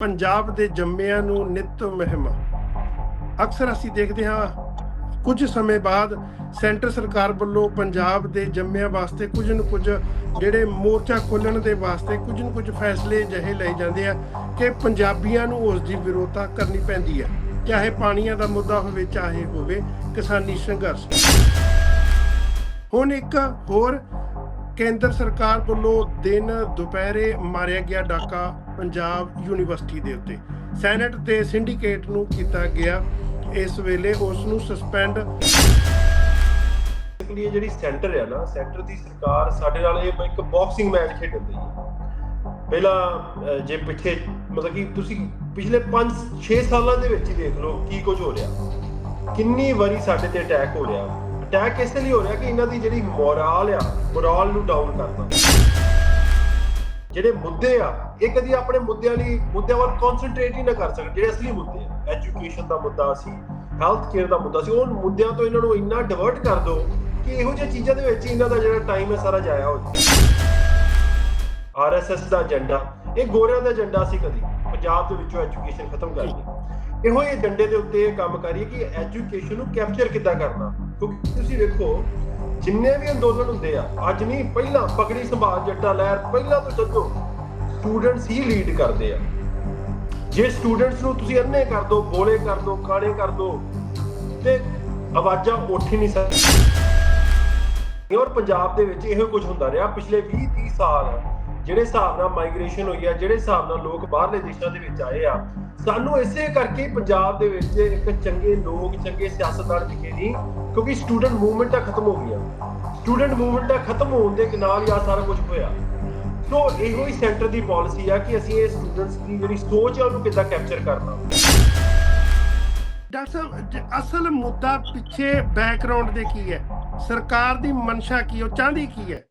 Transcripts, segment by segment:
ਪੰਜਾਬ ਦੇ ਜੰਮਿਆਂ ਨੂੰ ਨਿਤ ਮਹਿਮਾ। ਅਕਸਰ ਅਸੀਂ ਦੇਖਦੇ ਹਾਂ, ਕੁਝ ਸਮੇਂ ਬਾਅਦ ਸੈਂਟਰ ਸਰਕਾਰ ਵੱਲੋਂ ਪੰਜਾਬ ਦੇ ਜੰਮਿਆਂ ਵਾਸਤੇ ਕੁਝ न ਕੁਝ ਜਿਹੜੇ ਮੋਰਚਾ ਖੋਲਣ ਦੇ ਵਾਸਤੇ ਕੁਝ न ਕੁਝ ਫੈਸਲੇ ਜਿਹੇ ਲਏ ਜਾਂਦੇ ਆ ਕਿ ਪੰਜਾਬੀਆਂ ਨੂੰ ਉਸ ਦੀ ਵਿਰੋਧਤਾ ਕਰਨੀ ਪੈਂਦੀ ਹੈ ਚਾਹੇ ਪਾਣੀਆਂ ਦਾ ਮੁੱਦਾ ਹੋਵੇ, ਚਾਹੇ ਹੋਵੇ ਕਿਸਾਨੀ ਸੰਘਰਸ਼। ਹੁਣ ਇੱਕ ਹੋਰ ਕੇਂਦਰ ਸਰਕਾਰ ਵੱਲੋਂ ਦਿਨ ਦੁਪਹਿਰੇ ਮਾਰਿਆ ਗਿਆ ਡਾਕਾ ਪੰਜਾਬ ਯੂਨੀਵਰਸਿਟੀ ਦੇ ਉੱਤੇ। ਸੈਨੇਟ ਤੇ ਸਿੰਡੀਕੇਟ ਨੂੰ ਕੀਤਾ ਗਿਆ। ਇਸ ਵੇਲੇ ਉਸ ਨੂੰ ਸਸਪੈਂਡ ਬੇਸਿਕਲੀ ਜਿਹੜੀ ਸੈਂਟਰ ਆ ਨਾ, ਸੈਂਟਰ ਦੀ ਸਰਕਾਰ ਸਾਡੇ ਨਾਲ ਇਹ ਇੱਕ ਬਾਕਸਿੰਗ ਮੈਚ ਖੇਡਣ ਦੀ ਹੈ। ਪਹਿਲਾਂ ਜੇ ਪਿੱਛੇ, ਮਤਲਬ ਕਿ ਤੁਸੀਂ ਪਿਛਲੇ 5-6 ਸਾਲਾਂ ਦੇ ਵਿੱਚ ਹੀ ਦੇਖ ਲਓ ਕੀ ਕੁਝ ਹੋ ਰਿਹਾ। ਕਿੰਨੀ ਵਾਰੀ ਸਾਡੇ ਤੇ ਅਟੈਕ ਹੋ ਰਿਹਾ। ਅਟੈਕ ਇਸ ਲਈ ਹੋ ਰਿਹਾ ਕਿ ਇਹਨਾਂ ਦੀ ਜਿਹੜੀ ਮੋਰਲ ਆ, ਮੋਰਲ ਨੂੰ ਡਾਊਨ ਕਰਨਾ ਜਿਹੜੇ ਮੁੱਦੇ ਆ ਇਹ ਕਦੀ ਆਪਣੇ ਮੁੱਦਿਆਂ ਲਈ, ਮੁੱਦਿਆਂ ਵੱਲ ਕਨਸੈਂਟਰੇਟ ਹੀ ਨਾ ਕਰ ਸਕਣ, ਜਿਹੜੇ ਅਸਲੀ ਮੁੱਦੇ ਆ। ਐਜੂਕੇਸ਼ਨ ਦਾ ਮੁੱਦਾ ਸੀ ਹੈਲਥ ਕੇਅਰ ਦਾ ਮੁੱਦਾ ਸੀ, ਉਹ ਮੁੱਦਿਆਂ ਤੋਂ ਇਹਨਾਂ ਨੂੰ ਇੰਨਾ ਡਿਵਰਟ ਕਰ ਦਿਓ ਕਿ ਇਹੋ ਜਿਹੀਆਂ ਚੀਜ਼ਾਂ ਦੇ ਵਿੱਚ ਇਹਨਾਂ ਦਾ ਜਿਹੜਾ ਟਾਈਮ ਹੈ ਸਾਰਾ ਜਾਇਆ ਹੋ ਜਾਂਦਾ। ਆਰਐਸਐਸ ਦਾ ਏਜੰਡਾ ਇਹ ਗੋਰਿਆਂ ਦਾ ਏਜੰਡਾ ਸੀ ਕਦੀ। ਪੰਜਾਬ ਦੇ ਵਿੱਚੋਂ ਐਜੂਕੇਸ਼ਨ ਖਤਮ ਕਰਨੀ ਇਹੋ ਹੀ ਏਜੰਡੇ ਦੇ ਉੱਤੇ ਇਹ ਕੰਮ ਕਰੀਏ ਕਿ ਐਜੂਕੇਸ਼ਨ ਨੂੰ ਕੈਪਚਰ ਕਿੱਦਾਂ ਕਰਨਾ। ਕਿਉਂਕਿ ਤੁਸੀਂ ਵੇਖੋ, ਜਿੰਨੇ ਵੀ ਅੰਦੋਲਨ ਹੁੰਦੇ ਆ, ਅੱਜ ਨਹੀਂ, ਪਹਿਲਾਂ ਪਗੜੀ ਸੰਭਾਲ ਜੱਟਾ ਲਹਿਰ ਪਹਿਲਾਂ ਤੋਂ ਸੱਜੋ ਸਟੂਡੈਂਟਸ ਹੀ ਲੀਡ ਕਰਦੇ ਆ। ਜੇ ਸਟੂਡੈਂਟਸ ਨੂੰ ਤੁਸੀਂ ਅੰਨੇ ਕਰ ਦੋ, ਬੋਲੇ ਕਰ ਦੋ ਕਾਣੇ ਕਰ ਦੋ, ਤੇ ਆਵਾਜ਼ਾਂ ਉੱਠ ਹੀ ਨਹੀਂ ਸਕਦੀਆਂ। ਔਰ ਪੰਜਾਬ ਦੇ ਵਿੱਚ ਇਹੋ ਕੁਝ ਹੁੰਦਾ ਰਿਹਾ, ਪਿਛਲੇ 20 30 ਸਾਲ ਜਿਹੜੇ ਹਿਸਾਬ ਨਾਲ ਮਾਈਗ੍ਰੇਸ਼ਨ ਹੋਈ ਆ, ਜਿਹੜੇ ਹਿਸਾਬ ਨਾਲ ਲੋਕ ਬਾਹਰਲੇ ਦੇਸ਼ਾਂ ਦੇ ਵਿੱਚ ਆਏ ਆ, ਸਾਨੂੰ ਇਸੇ ਕਰਕੇ ਪੰਜਾਬ ਦੇ ਵਿੱਚ ਇੱਕ ਚੰਗੇ ਲੋਕ, ਚੰਗੇ ਸਿਆਸਤਦਾਨ ਦਿਖੇ ਨਹੀਂ, ਕਿਉਂਕਿ ਸਟੂਡੈਂਟ ਮੂਵਮੈਂਟਾਂ ਖਤਮ ਹੋ ਗਈਆਂ। ਸਟੂਡੈਂਟ ਮੂਵਮੈਂਟਾਂ ਖਤਮ ਹੋਣ ਦੇ ਨਾਲ ਹੀ ਆ ਸਾਰਾ ਕੁਝ ਹੋਇਆ। ਸੋ ਇਹੋ ਹੀ ਸੈਂਟਰ ਦੀ ਪਾਲਿਸੀ ਆ ਕਿ ਅਸੀਂ ਇਹ ਸਟੂਡੈਂਟਸ ਦੀ ਜਿਹੜੀ ਸੋਚ ਆ ਉਹਨੂੰ ਕਿੱਦਾਂ ਕੈਪਚਰ ਕਰਨਾ। ਡਾਕਟਰ ਸਾਹਿਬ ਜ- ਅਸਲ ਮੁੱਦਾ ਪਿੱਛੇ ਬੈਕਗ੍ਰਾਉਂਡ ਦੇ ਕੀ ਹੈ? ਸਰਕਾਰ ਦੀ ਮਨਸ਼ਾ ਕੀ ਉਹ ਚਾਹੁੰਦੀ ਕੀ ਹੈ?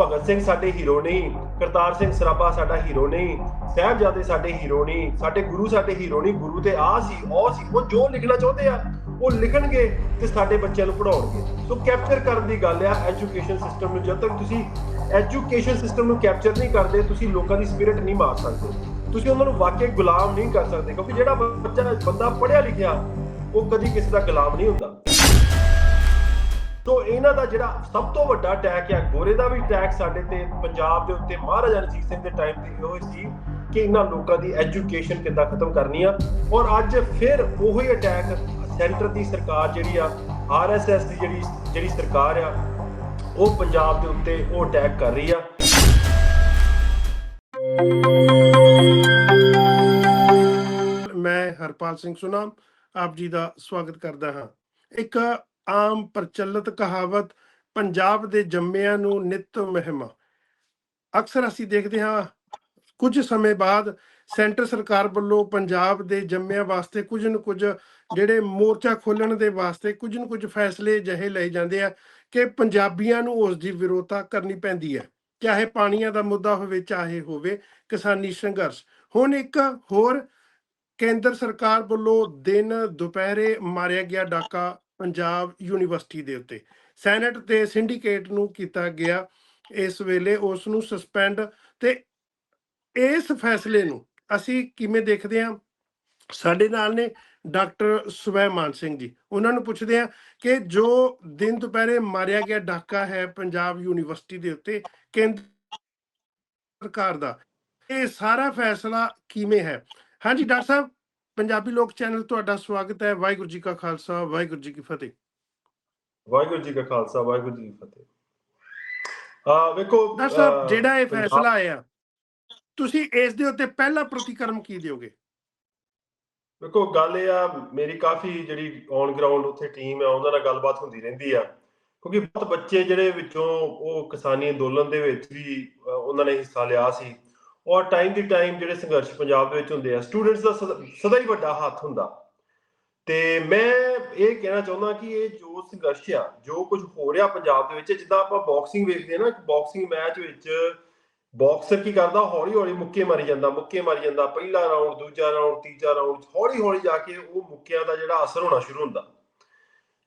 ਭਗਤ ਸਿੰਘ ਸਾਡੇ ਹੀਰੋ ਨਹੀਂ ਕਰਤਾਰ ਸਿੰਘ ਸਰਾਭਾ ਸਾਡਾ ਹੀਰੋ ਨਹੀਂ ਸਾਹਿਬਜ਼ਾਦੇ ਸਾਡੇ ਹੀਰੋ ਨਹੀਂ ਸਾਡੇ ਗੁਰੂ ਸਾਡੇ ਹੀਰੋ ਨਹੀਂ ਗੁਰੂ ਤੇ ਆ ਸੀ ਉਹ ਸੀ ਉਹ ਜੋ ਲਿਖਣਾ ਚਾਹੁੰਦੇ ਆ ਉਹ ਲਿਖਣਗੇ ਤੇ ਸਾਡੇ ਬੱਚਿਆਂ ਨੂੰ ਪੜਾਉਣਗੇ ਸੋ ਕੈਪਚਰ ਕਰਨ ਦੀ ਗੱਲ ਆ ਐਜੂਕੇਸ਼ਨ ਸਿਸਟਮ ਨੂੰ ਜਦ ਤੱਕ ਤੁਸੀਂ ਐਜੂਕੇਸ਼ਨ ਸਿਸਟਮ ਨੂੰ ਕੈਪਚਰ ਨਹੀਂ ਕਰਦੇ, ਤੁਸੀਂ ਲੋਕਾਂ ਦੀ ਸਪਿਰਿਟ ਨਹੀਂ ਮਾਰ ਸਕਦੇ। ਤੁਸੀਂ ਉਹਨਾਂ ਨੂੰ ਵਾਕਿਆ ਗੁਲਾਮ ਨਹੀਂ ਕਰ ਸਕਦੇ, ਕਿਉਂਕਿ ਜਿਹੜਾ ਬੱਚਾ, ਬੰਦਾ ਪੜ੍ਹਿਆ ਲਿਖਿਆ, ਉਹ ਕਦੀ ਕਿਸੇ ਦਾ ਗੁਲਾਮ ਨਹੀਂ ਹੁੰਦਾ। ਸੋ ਇਹਨਾਂ ਦਾ ਜਿਹੜਾ ਸਭ ਤੋਂ ਵੱਡਾ ਅਟੈਕ ਆ, ਗੋਰੇ ਦਾ ਵੀ ਅਟੈਕ ਸਾਡੇ ਤੇ, ਪੰਜਾਬ ਦੇ ਉੱਤੇ, ਮਹਾਰਾਜਾ ਰਣਜੀਤ ਸਿੰਘ ਦੇ ਟਾਈਮ ਤੇ ਇਹੋ ਸੀ ਕਿ ਇਹਨਾਂ ਲੋਕਾਂ ਦੀ ਐਜੂਕੇਸ਼ਨ ਕਿੱਦਾਂ ਖਤਮ ਕਰਨੀ ਆ। ਔਰ ਅੱਜ ਫਿਰ ਉਹੀ ਅਟੈਕ ਸੈਂਟਰ ਦੀ ਸਰਕਾਰ ਜਿਹੜੀ ਆ ਆਰਐਸਐਸ ਦੀ ਜਿਹੜੀ ਜਿਹੜੀ ਸਰਕਾਰ ਆ ਉਹ ਪੰਜਾਬ ਦੇ ਉੱਤੇ ਉਹ ਅਟੈਕ ਕਰ ਰਹੀ ਆ। ਮੈਂ ਹਰਪਾਲ ਸਿੰਘ ਸੁਨਾਮ ਆਪ ਜੀ ਦਾ ਸਵਾਗਤ ਕਰਦਾ ਹਾਂ। ਇੱਕ ਆਮ ਪ੍ਰਚਲਿਤ ਕਹਾਵਤ, ਪੰਜਾਬ ਦੇ ਜੰਮਿਆਂ ਨੂੰ ਨਿਤ ਮਹਿਮਾ। ਅਕਸਰ ਅਸੀਂ ਦੇਖਦੇ ਹਾਂ, ਕੁਝ ਸਮੇਂ ਬਾਅਦ ਸੈਂਟਰ ਸਰਕਾਰ ਵੱਲੋਂ ਪੰਜਾਬ ਦੇ ਜੰਮਿਆਂ ਵਾਸਤੇ ਕੁਝ न ਕੁਝ ਜਿਹੜੇ ਮੋਰਚਾ ਖੋਲਣ ਦੇ ਵਾਸਤੇ ਕੁਝ न ਕੁਝ ਫੈਸਲੇ ਜਿਹੇ ਲਏ ਜਾਂਦੇ ਆ। ਕਿ ਪੰਜਾਬੀਆਂ ਨੂੰ ਉਸ ਦੀ ਵਿਰੋਧਤਾ ਕਰਨੀ ਪੈਂਦੀ ਹੈ। ਚਾਹੇ ਪਾਣੀਆਂ ਦਾ ਮੁੱਦਾ ਹੋਵੇ, ਚਾਹੇ ਹੋਵੇ ਕਿਸਾਨੀ ਸੰਘਰਸ਼। ਹੁਣ ਇੱਕ ਹੋਰ ਕੇਂਦਰ ਸਰਕਾਰ ਵੱਲੋਂ ਦਿਨ ਦੁਪਹਿਰੇ ਮਾਰਿਆ ਗਿਆ ਡਾਕਾ ਪੰਜਾਬ ਯੂਨੀਵਰਸਿਟੀ ਦੇ ਉੱਤੇ। ਸੈਨੇਟ ਤੇ ਸਿੰਡੀਕੇਟ ਨੂੰ ਕੀਤਾ ਗਿਆ। ਇਸ ਵੇਲੇ ਉਸ ਨੂੰ ਸਸਪੈਂਡ ਤੇ ਇਸ ਫੈਸਲੇ ਨੂੰ ਅਸੀਂ ਕਿਵੇਂ ਦੇਖਦੇ ਹਾਂ? ਸਾਡੇ ਨਾਲ ਨੇ ਡਾਕਟਰ ਸੁਵੈਮਾਨ ਸਿੰਘ ਜੀ। ਉਹਨਾਂ ਨੂੰ ਪੁੱਛਦੇ ਹਾਂ ਕਿ ਜੋ ਦਿਨ ਦੁਪਹਿਰੇ ਮਾਰਿਆ ਗਿਆ ਡਾਕਾ ਹੈ ਪੰਜਾਬ ਯੂਨੀਵਰਸਿਟੀ ਦੇ ਉੱਤੇ ਕੇਂਦਰ ਸਰਕਾਰ ਦਾ ਇਹ ਸਾਰਾ ਫੈਸਲਾ ਕਿਵੇਂ ਹੈ? ਹਾਂਜੀ ਡਾਕਟਰ ਸਾਹਿਬ ਪੰਜਾਬੀ ਲੋਕ ਚੈਨਲ ਤੁਹਾਡਾ ਸਵਾਗਤ ਹੈ। ਵਾਹਿਗੁਰੂ ਜੀ ਕਾ ਖਾਲਸਾ ਵਾਹਿਗੁਰੂ ਜੀ ਕੀ ਫਤਿਹ। ਵਾਹਿਗੁਰੂ ਜੀ ਕਾ ਖਾਲਸਾ ਵਾਹਿਗੁਰੂ ਜੀ ਕੀ ਫਤਿਹ। ਆ ਵੇਖੋ ਡਾਕਟਰ ਸਾਹਿਬ ਜਿਹੜਾ ਇਹ ਫੈਸਲਾ ਆਇਆ ਤੁਸੀਂ ਇਸ ਦੇ ਉੱਤੇ ਪਹਿਲਾ ਪ੍ਰਤੀਕਰਮ ਕੀ ਦਿਓਗੇ? ਵੇਖੋ ਗੱਲ ਇਹ ਆ, ਮੇਰੀ ਕਾਫੀ ਜਿਹੜੀ ਔਨ ਗਰਾਊਂਡ ਉੱਥੇ ਟੀਮ ਆ, ਉਹਨਾਂ ਨਾਲ ਗੱਲਬਾਤ ਹੁੰਦੀ ਰਹਿੰਦੀ ਆ। ਕਿਉਂਕਿ ਬਹੁਤ ਬੱਚੇ ਜਿਹੜੇ ਵਿੱਚੋਂ ਉਹ ਕਿਸਾਨੀ ਅੰਦੋਲਨ ਦੇ ਵਿੱਚ ਵੀ ਉਹਨਾਂ ਨੇ ਹਿੱਸਾ ਲਿਆ ਸੀ। ਔਰ ਟਾਈਮ ਦੀ ਟਾਈਮ ਜਿਹੜੇ ਸੰਘਰਸ਼ ਪੰਜਾਬ ਦੇ ਵਿੱਚ ਹੁੰਦੇ ਆ ਸਟੂਡੈਂਟਸ ਦਾ ਸਦਾ ਸਦਾ ਹੀ ਵੱਡਾ ਹੱਥ ਹੁੰਦਾ। ਤੇ ਮੈਂ ਇਹ ਕਹਿਣਾ ਚਾਹੁੰਦਾ ਕਿ ਇਹ ਜੋ ਸੰਘਰਸ਼ ਆ, ਜੋ ਕੁਝ ਹੋ ਰਿਹਾ ਪੰਜਾਬ ਦੇ ਵਿੱਚ, ਜਿੱਦਾਂ ਆਪਾਂ ਬਾਕਸਿੰਗ ਵੇਖਦੇ ਆ ਨਾ, ਇੱਕ ਬਾਕਸਿੰਗ ਮੈਚ ਵਿੱਚ ਬਾਕਸਰ ਕੀ ਕਰਦਾ? ਹੌਲੀ ਹੌਲੀ ਮੁੱਕੇ ਮਾਰੀ ਜਾਂਦਾ, ਮੁੱਕੇ ਮਾਰੀ ਜਾਂਦਾ। ਪਹਿਲਾ ਰਾਉਂਡ ਦੂਜਾ ਰਾਉਂਡ ਤੀਜਾ ਰਾਉਂਡ ਹੌਲੀ ਹੌਲੀ ਜਾ ਕੇ ਉਹ ਮੁੱਕਿਆਂ ਦਾ ਜਿਹੜਾ ਅਸਰ ਹੋਣਾ ਸ਼ੁਰੂ ਹੁੰਦਾ।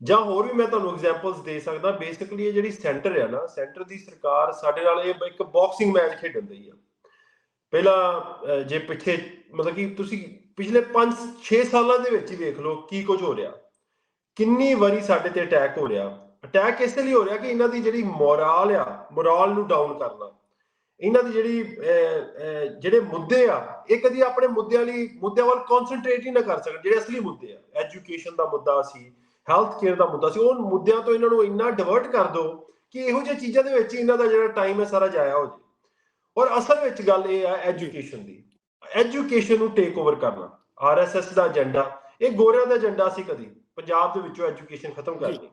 ਜਾਂ ਹੋਰ ਵੀ ਮੈਂ ਤੁਹਾਨੂੰ ਐਗਜ਼ਾਮਪਲਸ ਦੇ ਸਕਦਾ। ਬੇਸਿਕਲੀ ਇਹ ਜਿਹੜੀ ਸੈਂਟਰ ਹੈ ਨਾ ਸੈਂਟਰ ਦੀ ਸਰਕਾਰ ਸਾਡੇ ਨਾਲ ਇਹ ਇੱਕ ਬਾਕਸਿੰਗ ਮੈਚ ਖੇਡਣ ਦੀ ਆ। ਪਹਿਲਾਂ ਜੇ ਪਿੱਛੇ, ਮਤਲਬ ਕਿ ਤੁਸੀਂ ਪਿਛਲੇ 5-6 ਸਾਲਾਂ ਦੇ ਵਿੱਚ ਹੀ ਵੇਖ ਲਓ ਕੀ ਕੁਝ ਹੋ ਰਿਹਾ। ਕਿੰਨੀ ਵਾਰੀ ਸਾਡੇ ਤੇ ਅਟੈਕ ਹੋ ਰਿਹਾ। ਅਟੈਕ ਇਸੇ ਲਈ ਹੋ ਰਿਹਾ ਕਿ ਇਹਨਾਂ ਦੀ ਜਿਹੜੀ ਮੋਰਲ ਆ ਮੋਰਲ ਨੂੰ ਡਾਊਨ ਕਰਨਾ। ਇਹਨਾਂ ਦੀ ਜਿਹੜੀ ਜਿਹੜੇ ਮੁੱਦੇ ਆ, ਇਹ ਕਦੀ ਆਪਣੇ ਮੁੱਦਿਆਂ ਲਈ, ਮੁੱਦਿਆਂ ਵੱਲ ਕਨਸੈਂਟਰੇਟ ਹੀ ਨਾ ਕਰ ਸਕਣ, ਜਿਹੜੇ ਅਸਲੀ ਮੁੱਦੇ ਆ। ਐਜੂਕੇਸ਼ਨ ਦਾ ਮੁੱਦਾ ਸੀ ਹੈਲਥ ਕੇਅਰ ਦਾ ਮੁੱਦਾ ਸੀ, ਉਹ ਮੁੱਦਿਆਂ ਤੋਂ ਇਹਨਾਂ ਨੂੰ ਇੰਨਾ ਡਿਵਰਟ ਕਰ ਦਿਓ ਕਿ ਇਹੋ ਜਿਹੀ ਚੀਜ਼ਾਂ ਦੇ ਵਿੱਚ ਇਹਨਾਂ ਦਾ ਜਿਹੜਾ ਟਾਈਮ ਹੈ ਸਾਰਾ ਜਾਇਆ ਹੋ ਜਾਏ ਔਰ ਅਸਲ ਵਿੱਚ ਗੱਲ ਇਹ ਆ ਐਜੂਕੇਸ਼ਨ ਦੀ। ਐਜੂਕੇਸ਼ਨ ਨੂੰ ਟੇਕ ਓਵਰ ਕਰਨਾ ਆਰਐਸਐਸ ਦਾ ਏਜੰਡਾ ਇਹ ਗੋਰਿਆਂ ਦਾ ਏਜੰਡਾ ਸੀ ਕਦੀ। ਪੰਜਾਬ ਦੇ ਵਿੱਚੋਂ ਐਜੂਕੇਸ਼ਨ ਖਤਮ ਕਰਨੀ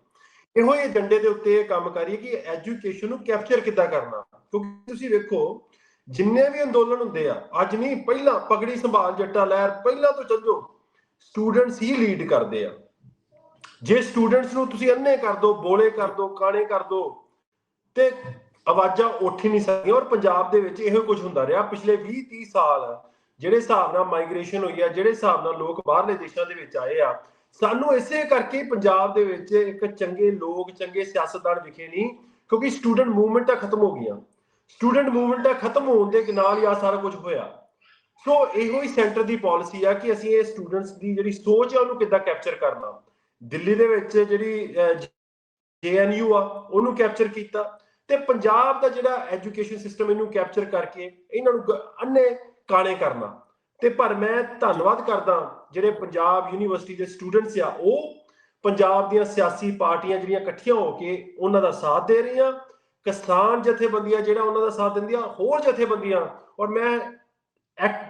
ਇਹੋ ਹੀ ਏਜੰਡੇ ਦੇ ਉੱਤੇ ਇਹ ਕੰਮ ਕਰੀਏ ਕਿ ਐਜੂਕੇਸ਼ਨ ਨੂੰ ਕੈਪਚਰ ਕਿੱਦਾਂ ਕਰਨਾ। ਕਿਉਂਕਿ ਤੁਸੀਂ ਵੇਖੋ, ਜਿੰਨੇ ਵੀ ਅੰਦੋਲਨ ਹੁੰਦੇ ਆ, ਅੱਜ ਨਹੀਂ, ਪਹਿਲਾਂ ਪਗੜੀ ਸੰਭਾਲ ਜੱਟਾ ਲਹਿਰ ਪਹਿਲਾਂ ਤੋਂ ਚੱਲੋ ਸਟੂਡੈਂਟਸ ਹੀ ਲੀਡ ਕਰਦੇ ਆ। ਜੇ ਸਟੂਡੈਂਟਸ ਨੂੰ ਤੁਸੀਂ ਅੰਨੇ ਕਰ ਦੋ, ਬੋਲੇ ਕਰ ਦੋ, ਕਾਣੇ ਕਰ ਦੋ, ਤੇ ਆਵਾਜ਼ਾਂ ਉੱਠ ਹੀ ਨਹੀਂ ਸਕਦੀਆਂ। ਔਰ ਪੰਜਾਬ ਦੇ ਵਿੱਚ ਇਹੋ ਕੁਝ ਹੁੰਦਾ ਰਿਹਾ। ਪਿਛਲੇ 20 30 ਸਾਲ ਜਿਹੜੇ ਹਿਸਾਬ ਨਾਲ ਮਾਈਗ੍ਰੇਸ਼ਨ ਹੋਈ ਆ, ਜਿਹੜੇ ਹਿਸਾਬ ਨਾਲ ਲੋਕ ਬਾਹਰਲੇ ਦੇਸ਼ਾਂ ਦੇ ਵਿੱਚ ਆਏ ਆ, ਸਾਨੂੰ ਇਸੇ ਕਰਕੇ ਪੰਜਾਬ ਦੇ ਵਿੱਚ ਇੱਕ ਚੰਗੇ ਲੋਕ, ਚੰਗੇ ਸਿਆਸਤਦਾਨ ਵਿਖੇ ਨਹੀਂ, ਕਿਉਂਕਿ ਸਟੂਡੈਂਟ ਮੂਵਮੈਂਟਾਂ ਖਤਮ ਹੋ ਗਈਆਂ। ਸਟੂਡੈਂਟ ਮੂਵਮੈਂਟਾਂ ਖਤਮ ਹੋਣ ਦੇ ਨਾਲ ਹੀ ਆ ਸਾਰਾ ਕੁਝ ਹੋਇਆ। ਸੋ ਇਹੋ ਹੀ ਸੈਂਟਰ ਦੀ ਪਾਲਿਸੀ ਆ ਕਿ ਅਸੀਂ ਇਹ ਸਟੂਡੈਂਟਸ ਦੀ ਜਿਹੜੀ ਸੋਚ ਆ ਉਹਨੂੰ ਕਿੱਦਾਂ ਕੈਪਚਰ ਕਰਨਾ। ਦਿੱਲੀ ਦੇ ਵਿੱਚ ਜਿਹੜੀ ਜੇਐਨਯੂ ਆ, ਉਹਨੂੰ ਕੈਪਚਰ ਕੀਤਾ ਤੇ ਪੰਜਾਬ ਦਾ ਜਿਹੜਾ ਐਜੂਕੇਸ਼ਨ ਸਿਸਟਮ ਇਹਨੂੰ ਕੈਪਚਰ ਕਰਕੇ ਇਹਨਾਂ ਨੂੰ ਗ- ਅੰਨੇ ਕਾਣੇ ਕਰਨਾ। ਤੇ ਪਰ ਮੈਂ ਧੰਨਵਾਦ ਕਰਦਾ ਜਿਹੜੇ ਪੰਜਾਬ ਯੂਨੀਵਰਸਿਟੀ ਦੇ ਸਟੂਡੈਂਟਸ ਆ, ਉਹ ਪੰਜਾਬ ਦੀਆਂ ਸਿਆਸੀ ਪਾਰਟੀਆਂ ਜਿਹੜੀਆਂ ਇਕੱਠੀਆਂ ਹੋ ਕੇ ਉਹਨਾਂ ਦਾ ਸਾਥ ਦੇ ਰਹੀਆਂ ਕਿਸਾਨ ਜਥੇਬੰਦੀਆਂ ਜਿਹੜਾ ਉਹਨਾਂ ਦਾ ਸਾਥ ਦਿੰਦੀਆਂ ਹੋਰ ਜਥੇਬੰਦੀਆਂ। ਔਰ ਮੈਂ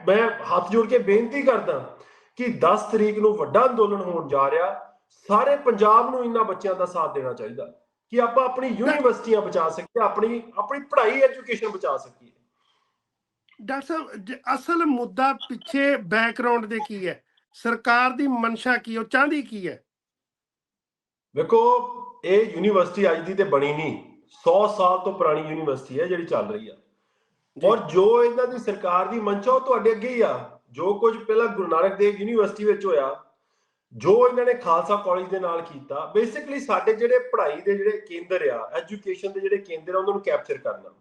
ਮੈਂ ਹੱਥ ਜੋੜ ਕੇ ਬੇਨਤੀ ਕਰਦਾ ਕਿ 10 ਤਰੀਕ ਨੂੰ ਵੱਡਾ ਅੰਦੋਲਨ ਹੋਣ ਜਾ ਰਿਹਾ ਸਾਰੇ ਪੰਜਾਬ ਨੂੰ ਇਹਨਾਂ ਬੱਚਿਆਂ ਦਾ ਸਾਥ ਦੇਣਾ ਚਾਹੀਦਾ। ਕਿ ਆਪਾਂ ਆਪਣੀ ਯੂਨੀਵਰਸਿਟੀਆਂ ਬਚਾ ਸਕੀਏ ਆਪਣੀ ਆਪਣੀ ਪੜ੍ਹਾਈ ਐਜੂਕੇਸ਼ਨ ਬਚਾ ਸਕੀਏ। ਡਾਕਟਰ ਸਾਹਿਬ ਅਸਲ ਮੁੱਦਾ ਪਿੱਛੇ ਬੈਕਗ੍ਰਾਉਂਡ ਦੇ ਕੀ ਹੈ? ਸਰਕਾਰ ਦੀ ਮਨਸ਼ਾ ਕੀ ਉਹ ਚਾਹੁੰਦੀ ਕੀ ਹੈ? ਵੇਖੋ ਇਹ ਯੂਨੀਵਰਸਿਟੀ ਅੱਜ ਦੀ ਤੇ ਬਣੀ ਨਹੀਂ। 100 ਸਾਲ ਤੋਂ ਪੁਰਾਣੀ ਯੂਨੀਵਰਸਿਟੀ ਹੈ ਜਿਹੜੀ ਚੱਲ ਰਹੀ ਆ। ਔਰ ਜੋ ਇਹਨਾਂ ਦੀ ਸਰਕਾਰ ਦੀ ਮਨਸ਼ਾ ਉਹ ਤੁਹਾਡੇ ਅੱਗੇ ਹੀ ਆ। ਜੋ ਕੁਝ ਪਹਿਲਾਂ ਗੁਰੂ ਨਾਨਕ ਦੇਵ ਯੂਨੀਵਰਸਿਟੀ ਵਿੱਚ ਹੋਇਆ ਜੋ ਇਹਨਾਂ ਨੇ ਖਾਲਸਾ ਕਾਲਜ ਦੇ ਨਾਲ ਕੀਤਾ ਬੇਸਿਕਲੀ ਸਾਡੇ ਜਿਹੜੇ ਪੜ੍ਹਾਈ ਦੇ ਜਿਹੜੇ ਕੇਂਦਰ ਆ ਐਜੂਕੇਸ਼ਨ ਦੇ ਜਿਹੜੇ ਕੇਂਦਰ ਆ ਉਹਨਾਂ ਨੂੰ ਕੈਪਚਰ ਕਰਨਾ।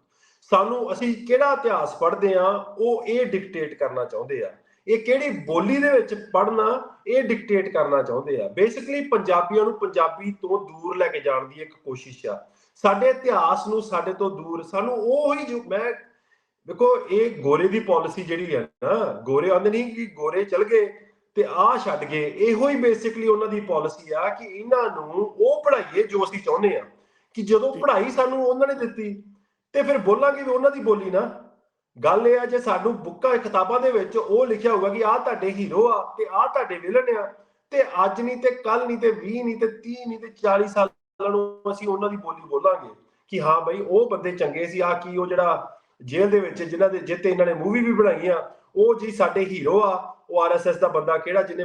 ਸਾਨੂੰ ਅਸੀਂ ਕਿਹੜਾ ਇਤਿਹਾਸ ਪੜ੍ਹਦੇ ਆ ਉਹ ਇਹ ਡਿਕਟੇਟ ਕਰਨਾ ਚਾਹੁੰਦੇ ਆ। ਇਹ ਕਿਹੜੀ ਬੋਲੀ ਦੇ ਵਿੱਚ ਪੜ੍ਹਨਾ ਇਹ ਡਿਕਟੇਟ ਕਰਨਾ ਚਾਹੁੰਦੇ ਆ। ਬੇਸਿਕਲੀ ਪੰਜਾਬੀਆਂ ਨੂੰ ਪੰਜਾਬੀ ਤੋਂ ਦੂਰ ਲੈ ਕੇ ਜਾਣ ਦੀ ਇੱਕ ਕੋਸ਼ਿਸ਼ ਆ। ਸਾਡੇ ਇਤਿਹਾਸ ਨੂੰ ਸਾਡੇ ਤੋਂ ਦੂਰ ਸਾਨੂੰ ਉਹ ਹੀ ਮੈਂ ਦੇਖੋ ਇਹ ਗੋਰੇ ਦੀ ਪਾਲਿਸੀ ਜਿਹੜੀ ਹੈ ਨਾ ਗੋਰੇ ਆਂਦੇ ਨਹੀਂ ਕਿ ਗੋਰੇ ਚਲ ਗਏ ਤੇ ਆ ਛੱਡ ਗਏ ਇਹੋ ਹੀ ਬੇਸਿਕਲੀ ਉਹਨਾਂ ਦੀ ਪਾਲਿਸੀ ਆ ਕਿ ਇਹਨਾਂ ਨੂੰ ਉਹ ਪੜ੍ਹਾਈਏ ਜੋ ਅਸੀਂ ਚਾਹੁੰਦੇ ਆ ਕਿ ਜਦੋਂ ਪੜ੍ਹਾਈ ਸਾਨੂੰ ਉਹਨਾਂ ਨੇ ਦਿੱਤੀ ਤੇ ਫਿਰ ਬੋਲਾਂਗੇ ਵੀ ਉਹਨਾਂ ਦੀ ਬੋਲੀ ਨਾ। ਗੱਲ ਇਹ ਆ ਜੇ ਸਾਨੂੰ ਬੁੱਕਾਂ ਕਿਤਾਬਾਂ ਦੇ ਵਿੱਚ ਉਹ ਲਿਖਿਆ ਹੋਊਗਾ ਕਿ ਆਹ ਤੁਹਾਡੇ ਹੀਰੋ ਆ ਤੇ ਆਹ ਤੁਹਾਡੇ ਵਿਲਨ ਆ ਤੇ ਅੱਜ ਨਹੀਂ ਤੇ ਕੱਲ ਨਹੀਂ ਤੇ 20 ਨਹੀਂ ਤੇ 30 ਨਹੀਂ ਤੇ 40 ਸਾਲਾਂ ਨੂੰ ਅਸੀਂ ਉਹਨਾਂ ਦੀ ਬੋਲੀ ਬੋਲਾਂਗੇ ਕਿ ਹਾਂ ਬਈ ਉਹ ਬੰਦੇ ਚੰਗੇ ਸੀ ਆ ਕੀ ਉਹ ਜਿਹੜਾ ਜੇਲ੍ਹ ਦੇ ਵਿੱਚ ਜਿਨ੍ਹਾਂ ਦੇ ਜਿੱਤੇ ਇਹਨਾਂ ਨੇ ਮੂਵੀ ਵੀ ਬਣਾਈ ਉਹ ਜੀ ਸਾਡੇ ਹੀਰੋ ਆ, ਉਹ ਆਰਐਸਐਸ ਦਾ ਬੰਦਾ ਕਿਹੜਾ ਜਿਹਨੇ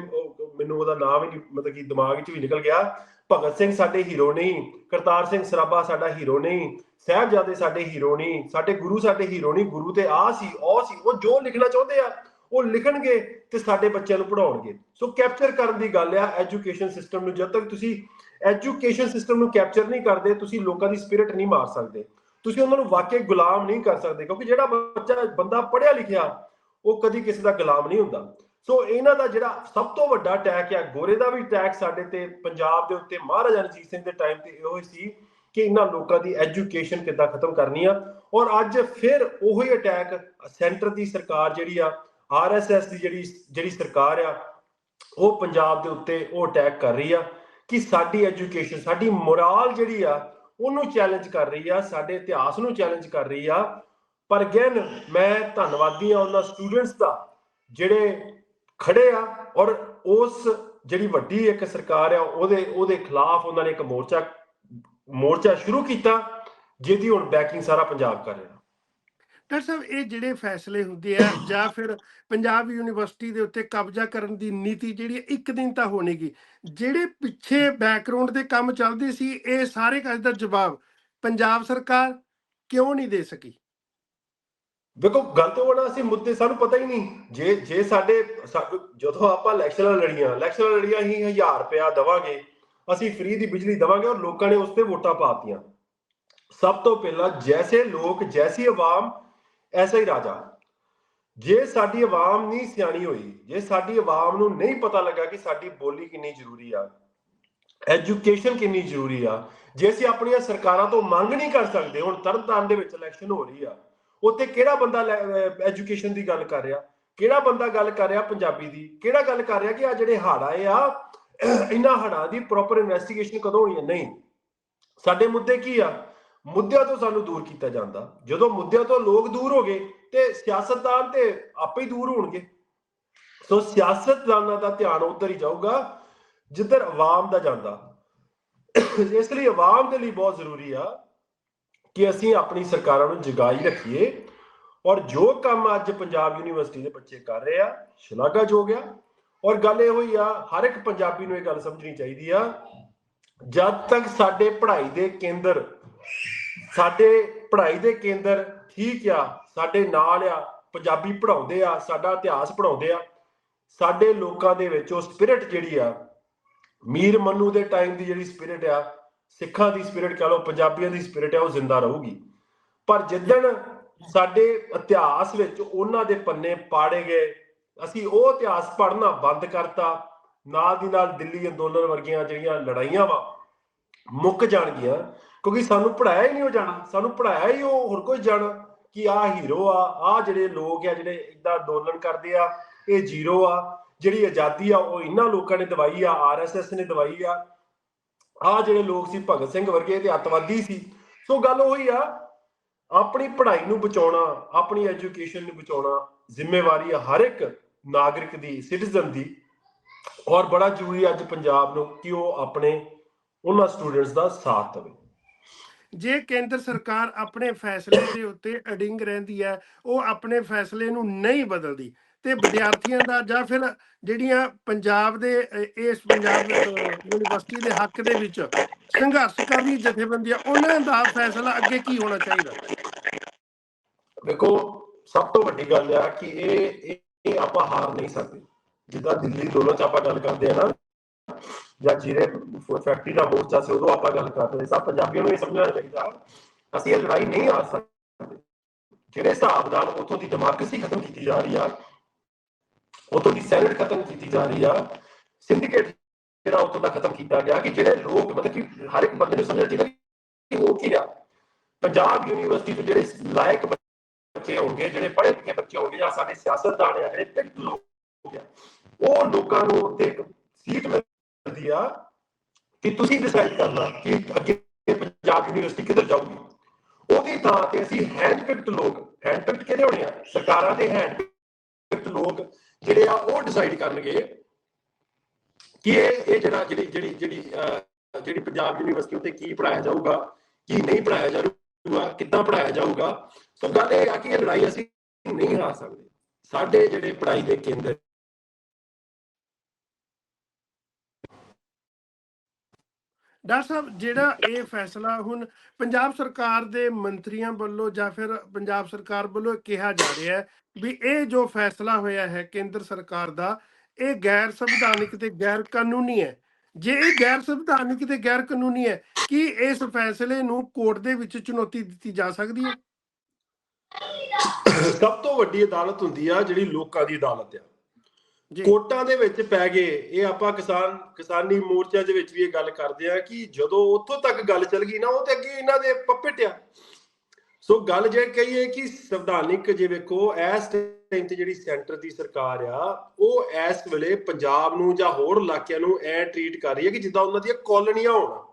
ਮੈਨੂੰ ਉਹਦਾ ਨਾਮ ਹੀ ਨਹੀਂ, ਮਤਲਬ ਕਿ ਦਿਮਾਗ ਚ ਵੀ ਨਿਕਲ ਗਿਆ। ਭਗਤ ਸਿੰਘ ਸਾਡੇ ਹੀਰੋ ਨਹੀਂ, ਕਰਤਾਰ ਸਿੰਘ ਸਰਾਭਾ ਸਾਡਾ ਹੀਰੋ ਨਹੀਂ, ਸਾਹਿਬਜ਼ਾਦੇ ਸਾਡੇ ਹੀਰੋ ਨਹੀਂ, ਸਾਡੇ ਗੁਰੂ ਸਾਡੇ ਹੀਰੋ ਨਹੀਂ, ਗੁਰੂ ਤੇ ਆ ਸੀ, ਉਹ ਸੀ, ਉਹ ਜੋ ਲਿਖਣਾ ਚਾਹੁੰਦੇ ਆ ਉਹ ਲਿਖਣਗੇ ਤੇ ਸਾਡੇ ਬੱਚਿਆਂ ਨੂੰ ਪੜਾਉਣਗੇ ਸੋ ਕੈਪਚਰ ਕਰਨ ਦੀ ਗੱਲ ਆ ਐਜੂਕੇਸ਼ਨ ਸਿਸਟਮ ਨੂੰ, ਜਦ ਤੱਕ ਤੁਸੀਂ ਐਜੂਕੇਸ਼ਨ ਸਿਸਟਮ ਨੂੰ ਕੈਪਚਰ ਨਹੀਂ ਕਰਦੇ, ਤੁਸੀਂ ਲੋਕਾਂ ਦੀ ਸਪਿਰਿਟ ਨਹੀਂ ਮਾਰ ਸਕਦੇ। ਤੁਸੀਂ ਉਹਨਾਂ ਨੂੰ ਵਾਕਿਆ ਗੁਲਾਮ ਨਹੀਂ ਕਰ ਸਕਦੇ, ਕਿਉਂਕਿ ਜਿਹੜਾ ਬੱਚਾ, ਬੰਦਾ ਪੜ੍ਹਿਆ ਲਿਖਿਆ, ਉਹ ਕਦੀ ਕਿਸੇ ਦਾ ਗੁਲਾਮ ਨਹੀਂ ਹੁੰਦਾ। ਸੋ ਇਹਨਾਂ ਦਾ ਜਿਹੜਾ ਸਭ ਤੋਂ ਵੱਡਾ ਅਟੈਕ ਆ, ਗੋਰੇ ਦਾ ਵੀ ਅਟੈਕ ਸਾਡੇ ਤੇ, ਪੰਜਾਬ ਦੇ ਉੱਤੇ, ਮਹਾਰਾਜਾ ਰਣਜੀਤ ਸਿੰਘ ਦੇ ਟਾਈਮ ਤੇ ਇਹੋ ਹੀ ਸੀ ਕਿ ਇਹਨਾਂ ਲੋਕਾਂ ਦੀ ਐਜੂਕੇਸ਼ਨ ਕਿੱਦਾਂ ਖਤਮ ਕਰਨੀ ਆ। ਔਰ ਅੱਜ ਫਿਰ ਉਹੀ ਅਟੈਕ ਸੈਂਟਰ ਦੀ ਸਰਕਾਰ ਜਿਹੜੀ ਆ ਆਰਐਸਐਸ ਦੀ ਜਿਹੜੀ ਜਿਹੜੀ ਸਰਕਾਰ ਆ, ਉਹ ਪੰਜਾਬ ਦੇ ਉੱਤੇ ਉਹ ਅਟੈਕ ਕਰ ਰਹੀ ਆ ਕਿ ਸਾਡੀ ਐਜੂਕੇਸ਼ਨ ਸਾਡੀ ਮੋਰਲ ਜਿਹੜੀ ਆ, ਉਹਨੂੰ ਚੈਲੰਜ ਕਰ ਰਹੀ ਆ, ਸਾਡੇ ਇਤਿਹਾਸ ਨੂੰ ਚੈਲੰਜ ਕਰ ਰਹੀ ਆ। ਪਰ ਅਗੇਨ ਮੈਂ ਧੰਨਵਾਦੀ ਆ ਉਹਨਾਂ ਸਟੂਡੈਂਟਸ ਦਾ, ਜਿਹੜੇ ਖੜੇ ਆ ਔਰ ਉਸ ਜਿਹੜੀ ਵੱਡੀ ਇੱਕ ਸਰਕਾਰ ਆ, ਉਹਦੇ ਉਹਦੇ ਖਿਲਾਫ ਉਹਨਾਂ ਨੇ ਇੱਕ ਮੋਰਚਾ ਮੋਰਚਾ ਸ਼ੁਰੂ ਕੀਤਾ, ਜਿਹਦੀ ਹੁਣ ਬੈਕਿੰਗ ਸਾਰਾ ਪੰਜਾਬ ਕਰ ਰਿਹਾ। ਡਾਕਟਰ ਸਾਹਿਬ, ਇਹ ਜਿਹੜੇ ਫੈਸਲੇ ਹੁੰਦੇ ਆ ਜਾਂ ਫਿਰ ਪੰਜਾਬ ਯੂਨੀਵਰਸਿਟੀ ਦੇ ਉੱਤੇ ਕਬਜ਼ਾ ਕਰਨ ਦੀ ਨੀਤੀ ਜਿਹੜੀ ਇੱਕ ਦਿਨ ਤਾਂ ਹੋਣੀਗੀ। ਜਿਹੜੇ ਪਿੱਛੇ ਬੈਕਗ੍ਰਾਉਂਡ ਦੇ ਕੰਮ ਚੱਲਦੇ ਸੀ, ਇਹ ਸਾਰੇ ਕਾਜ ਦਾ ਜਵਾਬ ਪੰਜਾਬ ਸਰਕਾਰ ਕਿਉਂ ਨਹੀਂ ਦੇ ਸਕੀ? ਵੇਖੋ ਗੱਲ ਤੋਂ ਹੋਣਾ ਅਸੀਂ ਮੁੱਦੇ ਸਾਨੂੰ ਪਤਾ ਹੀ ਨਹੀਂ। ਜੇ ਜੇ ਸਾਡੇ ਜਦੋਂ ਆਪਾਂ ਇਲੈਕਸ਼ਨਾਂ ਲੜੀਆਂ ਇਲੈਕਸ਼ਨਾਂ ਲੜੀਆਂ ਹੀ 1000 ਰੁਪਇਆ ਦਵਾਂਗੇ, ਅਸੀਂ ਫ੍ਰੀ ਦੀ ਬਿਜਲੀ ਦਵਾਂਗੇ ਔਰ ਲੋਕਾਂ ਨੇ ਉਸ ਤੇ ਵੋਟਾਂ ਪਾਤੀਆਂ ਸਭ ਤੋਂ ਪਹਿਲਾਂ ਜੈਸੇ ਲੋਕ, ਜੈਸੀ ਆਵਾਮ ਐਸਾ ਹੀ ਰਾਜਾ। ਜੇ ਸਾਡੀ ਆਵਾਮ ਨਹੀਂ ਸਿਆਣੀ ਹੋਈ, ਜੇ ਸਾਡੀ ਆਵਾਮ ਨੂੰ ਨਹੀਂ ਪਤਾ ਲੱਗਾ ਕਿ ਸਾਡੀ ਬੋਲੀ ਕਿੰਨੀ ਜ਼ਰੂਰੀ ਆ, ਐਜੂਕੇਸ਼ਨ ਕਿੰਨੀ ਜ਼ਰੂਰੀ ਆ, ਜੇ ਅਸੀਂ ਆਪਣੀਆਂ ਸਰਕਾਰਾਂ ਤੋਂ ਮੰਗ ਨਹੀਂ ਕਰ ਸਕਦੇ, ਹੁਣ ਤਰਨਤਾਰਨ ਦੇ ਵਿੱਚ ਇਲੈਕਸ਼ਨ ਹੋ ਰਹੀ ਆ, ਉੱਥੇ ਕਿਹੜਾ ਬੰਦਾ ਐਜੂਕੇਸ਼ਨ ਦੀ ਗੱਲ ਕਰ ਰਿਹਾ? ਕਿਹੜਾ ਬੰਦਾ ਗੱਲ ਕਰ ਰਿਹਾ ਪੰਜਾਬੀ ਦੀ? ਕਿਹੜਾ ਗੱਲ ਕਰ ਰਿਹਾ ਕਿ ਆ ਜਿਹੜੇ ਹੜ੍ਹ ਆਏ ਆ ਇਹਨਾਂ ਹੜ੍ਹਾਂ ਦੀ ਪ੍ਰੋਪਰ ਇਨਵੈਸਟੀਗੇਸ਼ਨ ਕਦੋਂ ਹੋਣੀ ਹੈ ਨਹੀਂ। ਸਾਡੇ ਮੁੱਦੇ ਕੀ ਆ? ਮੁੱਦਿਆਂ ਤੋਂ ਸਾਨੂੰ ਦੂਰ ਕੀਤਾ ਜਾਂਦਾ। ਜਦੋਂ ਮੁੱਦਿਆਂ ਤੋਂ ਲੋਕ ਦੂਰ ਹੋ ਗਏ ਤੇ ਸਿਆਸਤਦਾਨ ਤੇ ਆਪੇ ਹੀ ਦੂਰ ਹੋਣਗੇ। ਸੋ ਸਿਆਸਤਦਾਨਾਂ ਦਾ ਧਿਆਨ ਉਧਰ ਹੀ ਜਾਊਗਾ, ਜਿੱਧਰ ਆਵਾਮ ਦਾ ਜਾਂਦਾ। ਇਸ ਲਈ ਆਵਾਮ ਦੇ ਲਈ ਬਹੁਤ ਜ਼ਰੂਰੀ ਆ ਕਿ ਅਸੀਂ ਆਪਣੀ ਸਰਕਾਰਾਂ ਨੂੰ ਜਗਾਈ ਰੱਖੀਏ ਔਰ ਜੋ ਕੰਮ ਅੱਜ ਪੰਜਾਬ ਯੂਨੀਵਰਸਿਟੀ ਦੇ ਬੱਚੇ ਕਰ ਰਹੇ ਆ, ਸ਼ਲਾਘਾਯੋਗ ਆ ਔਰ ਗੱਲ ਇਹ ਹੋਈ ਆ, ਹਰ ਇੱਕ ਪੰਜਾਬੀ ਨੂੰ ਇਹ ਗੱਲ ਸਮਝਣੀ ਚਾਹੀਦੀ ਆ, ਜਦ ਤੱਕ ਸਾਡੇ ਪੜ੍ਹਾਈ ਦੇ ਕੇਂਦਰ ਸਾਡੇ ਪੜ੍ਹਾਈ ਦੇ ਕੇਂਦਰ ਠੀਕ ਆ, ਸਾਡੇ ਨਾਲ ਆ, ਪੰਜਾਬੀ ਪੜਾਉਂਦੇ ਆ, ਸਾਡਾ ਇਤਿਹਾਸ ਪੜਾਉਂਦੇ ਆ। ਸਾਡੇ ਲੋਕਾਂ ਦੇ ਵਿੱਚ ਉਹ ਸਪਿਰਿਟ ਜਿਹੜੀ ਆ, ਮੀਰ ਮੰਨੂ ਦੇ ਟਾਈਮ ਦੀ ਜਿਹੜੀ ਸਪਿਰਿਟ ਆ, ਸਿੱਖਾਂ ਦੀ ਸਪਿਰਿਟ ਕਹ ਲਓ, ਪੰਜਾਬੀਆਂ ਦੀ ਸਪਿਰਿਟ ਆ, ਉਹ ਜ਼ਿੰਦਾ ਰਹੂਗੀ। ਪਰ ਜਿੱਦਣ ਸਾਡੇ ਇਤਿਹਾਸ ਵਿੱਚ ਉਹਨਾਂ ਦੇ ਪੰਨੇ ਪਾੜੇ ਗਏ, ਅਸੀਂ ਉਹ ਇਤਿਹਾਸ ਪੜ੍ਹਨਾ ਬੰਦ ਕਰਤਾ, ਨਾਲ ਦੀ ਨਾਲ ਦਿੱਲੀ ਅੰਦੋਲਨ ਵਰਗੀਆਂ ਜਿਹੜੀਆਂ ਲੜਾਈਆਂ ਵਾ, ਮੁੱਕ ਜਾਣਗੀਆਂ। ਕਿਉਂਕਿ ਸਾਨੂੰ ਪੜਾਇਆ ਹੀ ਨਹੀਂ ਹੋ ਜਾਣਾ, ਸਾਨੂੰ ਪੜਾਇਆ ਹੀ ਉਹ ਹੋਰ ਕੁਝ ਜਾਣਾ ਕਿ ਆਹ ਹੀਰੋ ਆ, ਆਹ ਜਿਹੜੇ ਲੋਕ ਆ, ਜਿਹੜੇ ਇਦਾਂ ਅੰਦੋਲਨ ਕਰਦੇ ਆ, ਇਹ ਜ਼ੀਰੋ ਆ, ਜਿਹੜੀ ਆਜ਼ਾਦੀ ਆ, ਉਹ ਇਹਨਾਂ ਲੋਕਾਂ ਨੇ ਦਵਾਈ ਆ ਆਰਐਸਐਸ ਨੇ ਦਵਾਈ ਆ। ਆਹ ਜਿਹੜੇ ਲੋਕ ਸੀ ਭਗਤ ਸਿੰਘ ਵਰਗੇ ਤੇ ਅੱਤਵਾਦੀ ਸੀ। ਸੋ ਗੱਲ ਉਹੀ ਆ, ਆਪਣੀ ਪੜ੍ਹਾਈ ਨੂੰ ਬਚਾਉਣਾ, ਆਪਣੀ ਐਜੂਕੇਸ਼ਨ ਨੂੰ ਬਚਾਉਣਾ ਜ਼ਿੰਮੇਵਾਰੀ ਆ ਹਰ ਇੱਕ ਨਾਗਰਿਕ ਦੀ ਸਿਟੀਜ਼ਨ ਦੀ। ਔਰ ਬੜਾ ਜ਼ਰੂਰੀ ਅੱਜ ਪੰਜਾਬ ਨੂੰ ਕਿ ਉਹ ਆਪਣੇ ਉਹਨਾਂ ਸਟੂਡੈਂਟਸ ਦਾ ਸਾਥ ਦੇਵੇ। ਜੇ ਕੇਂਦਰ ਸਰਕਾਰ ਆਪਣੇ ਫੈਸਲੇ ਦੇ ਉੱਤੇ ਅਡਿੰਗ ਰਹਿੰਦੀ ਹੈ, ਉਹ ਆਪਣੇ ਫੈਸਲੇ ਨੂੰ ਨਹੀਂ ਬਦਲਦੀ, ਤੇ ਵਿਦਿਆਰਥੀਆਂ ਦਾ ਜਾਂ ਫਿਰ ਜਿਹੜੀਆਂ ਪੰਜਾਬ ਦੇ ਇਸ ਪੰਜਾਬ ਯੂਨੀਵਰਸਿਟੀ ਦੇ ਹੱਕ ਦੇ ਵਿੱਚ ਸੰਘਰਸ਼ ਕਰਨੀ ਜਥੇਬੰਦੀਆਂ ਉਹਨਾਂ ਦਾ ਫੈਸਲਾ ਅੱਗੇ ਕੀ ਹੋਣਾ ਚਾਹੀਦਾ? ਦੇਖੋ, ਸਭ ਤੋਂ ਵੱਡੀ ਗੱਲ ਆ ਕਿ ਇਹ, ਇਹ- ਆਪਾਂ ਹਾਰ ਨਹੀਂ ਸਕਦੇ। ਜਿੱਦਾਂ ਦਿੱਲੀ ਦੋਨੋਂ ਚ ਆਪਾਂ ਗੱਲ ਕਰਦੇ ਆ ਨਾ ਜਾਂ ਜਿਹੜੇ ਫੈਕਟਰੀ ਦਾ ਮੋਰਚਾ ਸੀ ਉਦੋਂ ਆਪਾਂ ਗੱਲ ਕਰਦੇ ਸਭ ਪੰਜਾਬੀਆਂ ਨੂੰ ਇਹ ਸਮਝਣਾ ਚਾਹੀਦਾ ਅਸੀਂ ਇਹ ਲੜਾਈ ਨਹੀਂ ਹਾਰ ਸਕਦੇ। ਜਿਹੜੇ ਹਿਸਾਬ ਨਾਲ ਉੱਥੋਂ ਦੀ ਡੈਮੋਕ੍ਰੇਸੀ ਖਤਮ ਕੀਤੀ ਜਾ ਰਹੀ ਆ, ਉੱਥੋਂ ਦੀ ਸੈਨੇਟ ਖਤਮ ਕੀਤੀ ਜਾ ਰਹੀ ਆ ਸਿੰਡੀਕੇਟ ਜਿਹੜਾ ਉੱਥੋਂ ਦਾ ਖਤਮ ਕੀਤਾ ਗਿਆ ਕਿ ਜਿਹੜੇ ਲੋਕ ਮਤਲਬ ਕਿ ਹਰ ਇੱਕ ਬੰਦੇ ਨੂੰ ਸਮਝਣਾ ਚਾਹੀਦਾ ਕਿ ਉਹ ਕੀ ਆ? ਪੰਜਾਬ ਯੂਨੀਵਰਸਿਟੀ ਤੋਂ ਜਿਹੜੇ ਲਾਇਕ ਬੱਚੇ ਹੋਣਗੇ, ਜਿਹੜੇ ਪੜ੍ਹੇ ਲਿਖੇ ਬੱਚੇ ਹੋਣਗੇ ਜਾਂ ਸਾਡੇ ਸਿਆਸਤਦਾਨ ਆ, ਜਿਹੜੇ ਪਿੰਡ ਲੋਕ ਉਹ ਲੋਕਾਂ ਨੂੰ ਉੱਤੇ ਇੱਕ ਸੀਟ ਮਿਲਦੀ ਆ ਕਿ ਤੁਸੀਂ ਡਿਸਾਈਡ ਕਰਨਾ ਕਿ ਅੱਗੇ ਪੰਜਾਬ ਯੂਨੀਵਰਸਿਟੀ ਕਿੱਧਰ ਜਾਊਗੀ। ਉਹਦੀ ਥਾਂ ਤੇ ਅਸੀਂ ਹੈਂਡ ਲੋਕ ਹੈਂਡ ਪਿਕਡ ਹੋਣੇ ਆ? ਸਰਕਾਰਾਂ ਦੇ ਹੈਂਡ ਲੋਕ ਜਿਹੜੇ ਆ ਉਹ ਡਿਸਾਈਡ ਕਰਨਗੇ ਕਿ ਇਹ ਇਹ ਜਿਹੜਾ, ਜਿਹੜੀ ਜਿਹੜੀ ਜਿਹੜੀ ਜਿਹੜੀ ਪੰਜਾਬ ਯੂਨੀਵਰਸਿਟੀ ਉੱਤੇ ਕੀ ਪੜਾਇਆ ਜਾਊਗਾ, ਕੀ ਨਹੀਂ ਪੜਾਇਆ ਜਾਊਗਾ, ਕਿੱਦਾਂ ਪੜਾਇਆ ਜਾਊਗਾ। ਸੋ ਗੱਲ ਇਹ ਆ ਕਿ ਇਹ ਲੜਾਈ ਅਸੀਂ ਨਹੀਂ ਹਾਰ ਸਕਦੇ। ਸਾਡੇ ਜਿਹੜੇ ਪੜਾਈ ਦੇ ਕੇਂਦਰ ਡਾਕਟਰ ਸਾਹਿਬ, ਜਿਹੜਾ ਇਹ ਫੈਸਲਾ ਹੁਣ ਪੰਜਾਬ ਸਰਕਾਰ ਦੇ ਮੰਤਰੀਆਂ ਵੱਲੋਂ ਜਾਂ ਫਿਰ ਪੰਜਾਬ ਸਰਕਾਰ ਵੱਲੋਂ ਕਿਹਾ ਜਾ ਰਿਹਾ ਹੈ ਵੀ ਇਹ ਜੋ ਫੈਸਲਾ ਹੋਇਆ ਹੈ ਕੇਂਦਰ ਸਰਕਾਰ ਦਾ, ਇਹ ਗੈਰ ਸੰਵਿਧਾਨਿਕ ਤੇ ਗੈਰ ਕਾਨੂੰਨੀ ਹੈ। ਜੇ ਇਹ ਗੈਰ ਸੰਵਿਧਾਨਿਕ ਤੇ ਗੈਰ ਕਾਨੂੰਨੀ ਹੈ, ਕੀ ਇਸ ਫੈਸਲੇ ਨੂੰ ਕੋਰਟ ਦੇ ਵਿੱਚ ਚੁਣੌਤੀ ਦਿੱਤੀ ਜਾ ਸਕਦੀ ਹੈ? ਸਭ ਤੋਂ ਵੱਡੀ ਅਦਾਲਤ ਹੁੰਦੀ ਆ ਜਿਹੜੀ ਲੋਕਾਂ ਦੀ ਅਦਾਲਤ ਆ। ਜੀ। ਦੇ ਵਿੱਚ ਪੈ ਗਏ। ਇਹ ਆਪਾਂ ਕਿਸਾਨ, ਕਿਸਾਨੀ ਮੋਰਚਾ ਦੇ ਵਿੱਚ ਵੀ ਇਹ ਗੱਲ ਕਰਦੇ ਆ ਕਿ ਜਦੋਂ ਉੱਥੋਂ ਤੱਕ ਗੱਲ ਚੱਲ ਗਈ ਨਾ, ਉਹ ਤੇ ਅੱਗੇ ਇਹਨਾਂ ਦੇ ਪੱਪਟ ਆ। ਸੋ ਗੱਲ ਜੇ ਕਹੀਏ ਕਿ ਸੰਵਿਧਾਨਿਕ ਜੇ ਵੇਖੋ, ਇਸ ਟਾਈਮ ਤੇ ਜਿਹੜੀ ਸੈਂਟਰ ਦੀ ਸਰਕਾਰ ਆ, ਉਹ ਇਸ ਵੇਲੇ ਪੰਜਾਬ ਨੂੰ ਜਾਂ ਹੋਰ ਇਲਾਕਿਆਂ ਨੂੰ ਐ ਟਰੀਟ ਕਰ ਰਹੀ ਹੈ ਕਿ ਜਿੱਦਾਂ ਉਹਨਾਂ ਦੀਆਂ ਕਾਲੋਨੀਆਂ ਹੋਣ।